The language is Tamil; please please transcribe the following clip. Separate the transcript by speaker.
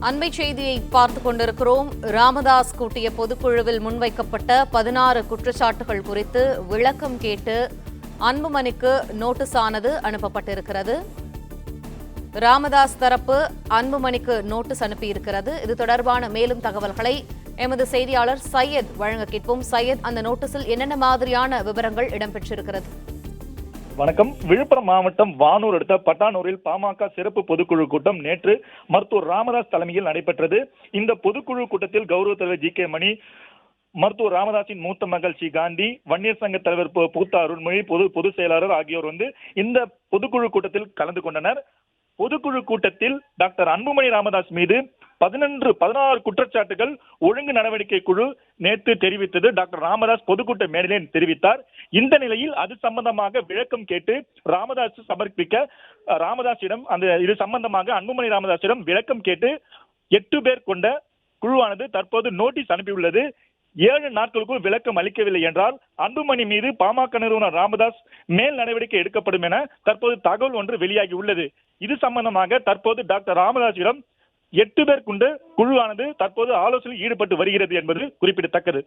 Speaker 1: அண்மை செய்தியை பார்த்துக் கொண்டிருக்கிறோம். ராமதாஸ் கூட்டிய பொதுக்குழுவில் முன்வைக்கப்பட்ட பதினாறு குற்றச்சாட்டுகள் குறித்து விளக்கம் கேட்டு அன்புமணிக்கு நோட்டீஸ் ஆனது அனுப்பப்பட்டிருக்கிறது. ராமதாஸ் தரப்பு அன்புமணிக்கு நோட்டீஸ் அனுப்பியிருக்கிறது. இது தொடர்பான மேலும் தகவல்களை எமது செய்தியாளர் சையத் வழங்க கேட்போம். சையத் அந்த நோட்டீஸில் என்னென்ன மாதிரியான விவரங்கள் இடம்பெற்றிருக்கிறது?
Speaker 2: வணக்கம். விழுப்புரம் மாவட்டம் வானூர் அடுத்த பட்டானூரில் பாமக சிறப்பு பொதுக்குழு கூட்டம் நேற்று மருத்துவர் ராமதாஸ் தலைமையில் நடைபெற்றது. இந்த பொதுக்குழு கூட்டத்தில் கௌரவ தலைவர் ஜி கே மணி மருத்துவர் ராமதாஸின் மூத்த மகள் ஸ்ரீ காந்தி வன்னியர் சங்க தலைவர் பூத்தா அருள்மொழி பொது பொதுச் செயலாளர் ஆகியோர் வந்து இந்த பொதுக்குழு கூட்டத்தில் கலந்து கொண்டனர். பொதுக்குழு கூட்டத்தில் டாக்டர் அன்புமணி ராமதாஸ் மீது பதினொன்று பதினாறு குற்றச்சாட்டுகள் ஒழுங்கு நடவடிக்கை குழு நேற்று தெரிவித்தது. டாக்டர் ராமதாஸ் பொதுக்கூட்ட மேடையில் தெரிவித்தார். இந்த நிலையில் அது சம்பந்தமாக விளக்கம் கேட்டு ராமதாஸ் சமர்ப்பிக்க ராமதாசிடம் அந்த இது சம்பந்தமாக அன்புமணி ராமதாசிடம் விளக்கம் கேட்டு எட்டு பேர் கொண்ட குழுவானது தற்போது நோட்டீஸ் அனுப்பியுள்ளது. ஏழு நாட்களுக்குள் விளக்கம் அளிக்கவில்லை என்றால் அன்புமணி மீது பாமக நிறுவனர் ராமதாஸ் மேல் நடவடிக்கை எடுக்கப்படும் என தற்போது தகவல் ஒன்று வெளியாகி உள்ளது. இது சம்பந்தமாக தற்போது டாக்டர் ராமதாஸிடம் எட்டு பேர் கொண்ட குழுவானது தற்போது ஆலோசனையில் ஈடுபட்டு வருகிறது என்பது குறிப்பிடத்தக்கது.